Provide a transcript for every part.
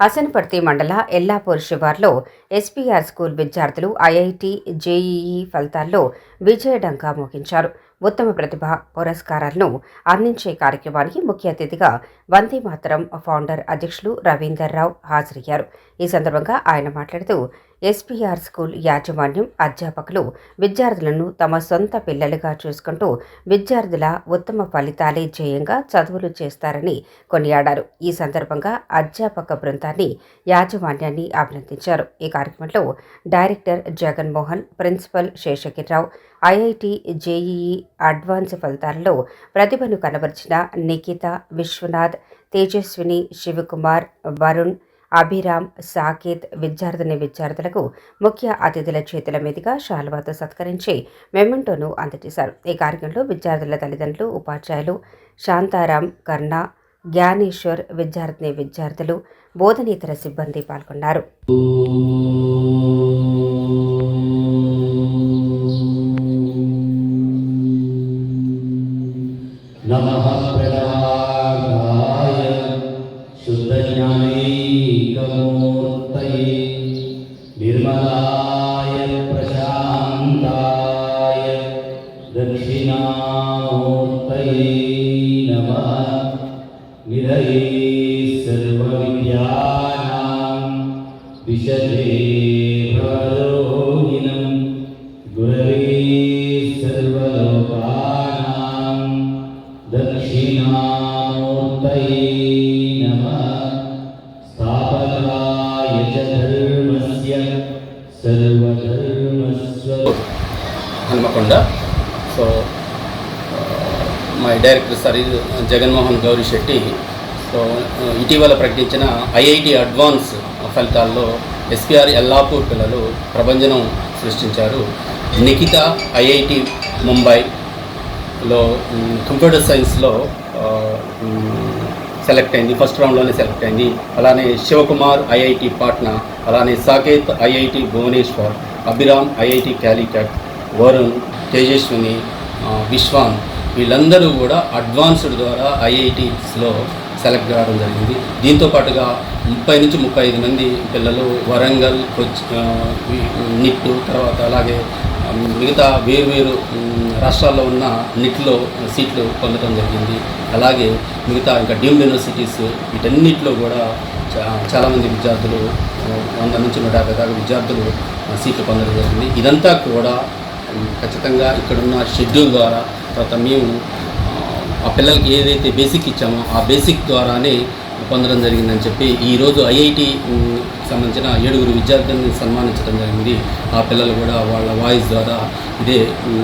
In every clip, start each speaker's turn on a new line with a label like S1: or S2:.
S1: హసన్పర్తి మండల ఎల్లాపూర్ శివార్లో SPR school విద్యార్థులు ఐఐటి జేఈఈ ఫలితాల్లో విజయడంగా మోగించారు. ఉత్తమ ప్రతిభ పురస్కారాలను అందించే కార్యక్రమానికి ముఖ్య అతిథిగా వందే మాతరం ఫౌండర్ అధ్యక్షులు రవీందర్ రావు హాజరయ్యారు. ఈ సందర్భంగా ఆయన మాట్లాడుతూ ఎస్పీఆర్ స్కూల్ యాజమాన్యం అధ్యాపకులు విద్యార్థులను తమ సొంత పిల్లలుగా చూసుకుంటూ విద్యార్థుల ఉత్తమ ఫలితాలే జయంగా చదువులు చేస్తారని కొనియాడారు. ఈ సందర్భంగా అధ్యాపక బృందాన్ని యాజమాన్యాన్ని అభినందించారు. ఈ కార్యక్రమంలో director Jaganmohan principal Seshagirirao IIT JEE advance ఫలితాలలో ప్రతిభను కనబరిచిన నిఖిత విశ్వనాథ్ తేజస్విని శివకుమార్ వరుణ్ అభిరామ్ సాకేత్ విద్యార్థిని విద్యార్థులకు ముఖ్య అతిథుల చేతుల మీదుగా షాల్వాతో సత్కరించి మెమెంటోను అందజేశారు. ఈ కార్యక్రమంలో విద్యార్థుల తల్లిదండ్రులు ఉపాధ్యాయులు శాంతారాం కర్ణ జ్ఞానేశ్వర్ విద్యార్థిని విద్యార్థులు బోధనేతర సిబ్బంది పాల్గొన్నారు.
S2: నమః निर्मलाय प्रशान्ताय दक्षिणामूर्तये नमः निधये सर्वविद्यानां विशदे भवरोगिणं गुरवे सर्वलोकानां
S3: Hanamkonda. So my director sir Jaganmohan Gowri Shetty so ఇటీవల ప్రకటించిన ఐఐటి అడ్వాన్స్ ఫలితాల్లో ఎస్పీఆర్ ఎల్లాపూర్ పిల్లలు ప్రభంజనం సృష్టించారు. నిఖిత ఐఐటి ముంబైలో కంప్యూటర్ సైన్స్లో uh, సెలెక్ట్ అయింది ఫస్ట్ రౌండ్లోనే సెలెక్ట్ అయింది. అలానే శివకుమార్ ఐఐటి పాట్నా అలానే సాకేత్ ఐఐటి భువనేశ్వర్ అభిరామ్ ఐఐటి క్యాలికట్ వరుణ్ తేజస్విని విశ్వాన్ వీళ్ళందరూ కూడా అడ్వాన్స్డ్ ద్వారా ఐఐటీస్లో సెలెక్ట్ కావడం జరిగింది. దీంతో పాటుగా ముప్పై నుంచి ముప్పై ఐదు మంది పిల్లలు వరంగల్ కొచ్చి నిట్టు తర్వాత అలాగే మిగతా వేరు రాష్ట్రాల్లో ఉన్న నిట్లో సీట్లు పొందడం జరిగింది. అలాగే మిగతా ఇంకా డీమ్డ్ యూనివర్సిటీస్ వీటన్నిటిలో కూడా చా- చాలామంది విద్యార్థులు వంద నుంచి నూట యాభై దాకా విద్యార్థులు సీట్లు పొందడం జరిగింది. ఇదంతా కూడా ఖచ్చితంగా ఇక్కడున్న షెడ్యూల్ ద్వారా తర్వాత మేము ఆ పిల్లలకి ఏదైతే బేసిక్ ఇచ్చామో ఆ బేసిక్ ద్వారానే పొందడం జరిగిందని చెప్పి ఈరోజు ఐఐటి సంబంధించిన ఏడుగురు విద్యార్థులను సన్మానించడం జరిగింది. ఆ పిల్లలు కూడా వాళ్ళ వాయిస్ ద్వారా ఇదే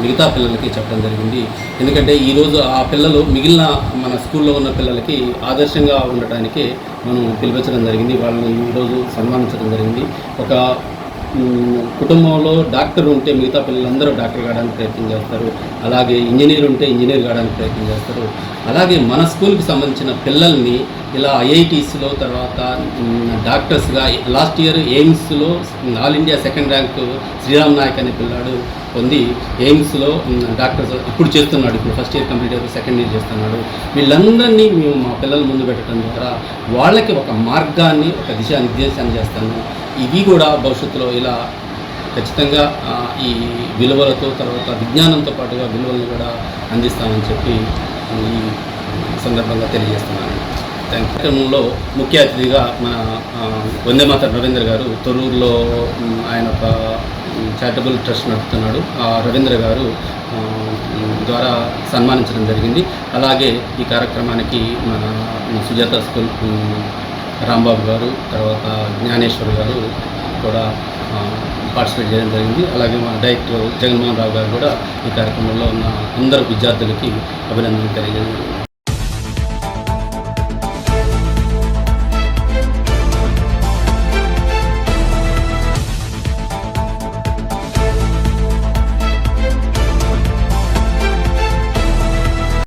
S3: మిగతా పిల్లలకి చెప్పడం జరిగింది. ఎందుకంటే ఈరోజు ఆ పిల్లలు మిగిలిన మన స్కూల్లో ఉన్న పిల్లలకి ఆదర్శంగా ఉండటానికి మనం పిలిపించడం జరిగింది. వాళ్ళని ఈరోజు సన్మానించడం జరిగింది. ఒక కుటుంబంలో డాక్టర్ ఉంటే మిగతా పిల్లలందరూ డాక్టర్ కావడానికి ప్రయత్నం చేస్తారు. అలాగే ఇంజనీర్ ఉంటే ఇంజనీర్ కావడానికి ప్రయత్నం చేస్తారు. అలాగే మన స్కూల్కి సంబంధించిన పిల్లల్ని ఇలా ఐఐటీస్లో తర్వాత డాక్టర్స్గా last year ఎయిమ్స్లో all India second rank Sriram Naik అనే పిల్లాడు పొంది ఎయిమ్స్లో డాక్టర్స్ ఇప్పుడు చేస్తున్నాడు. ఇప్పుడు ఫస్ట్ ఇయర్ కంప్లీట్ అయిపోయి సెకండ్ ఇయర్ చేస్తున్నాడు. వీళ్ళందరినీ మేము మా పిల్లల ముందు పెట్టడం ద్వారా వాళ్ళకి ఒక మార్గాన్ని ఒక దిశానిర్దేశాన్ని చేస్తాను. ఇవి కూడా భవిష్యత్తులో ఇలా ఖచ్చితంగా ఈ విలువలతో తర్వాత విజ్ఞానంతో పాటుగా విలువలను కూడా అందిస్తామని చెప్పి ఈ సందర్భంగా తెలియజేస్తున్నాను. కార్యక్రమంలో ముఖ్య అతిథిగా మన వందేమాత రవీంద్ర గారు తొలూరులో ఆయన ఒక చారిటబుల్ ట్రస్ట్ నడుపుతున్నాడు. ఆ రవీంద్ర గారు ద్వారా సన్మానించడం జరిగింది. అలాగే ఈ కార్యక్రమానికి మన సుజాత స్కూల్ రాంబాబు గారు తర్వాత జ్ఞానేశ్వర్ గారు కూడా పార్టిసిపేట్ చేయడం జరిగింది. అలాగే మా డైరెక్టర్ జగన్మోహన్ రావు గారు కూడా ఈ కార్యక్రమంలో ఉన్న అందరు విద్యార్థులకి అభినందనలు తెలియజేయడం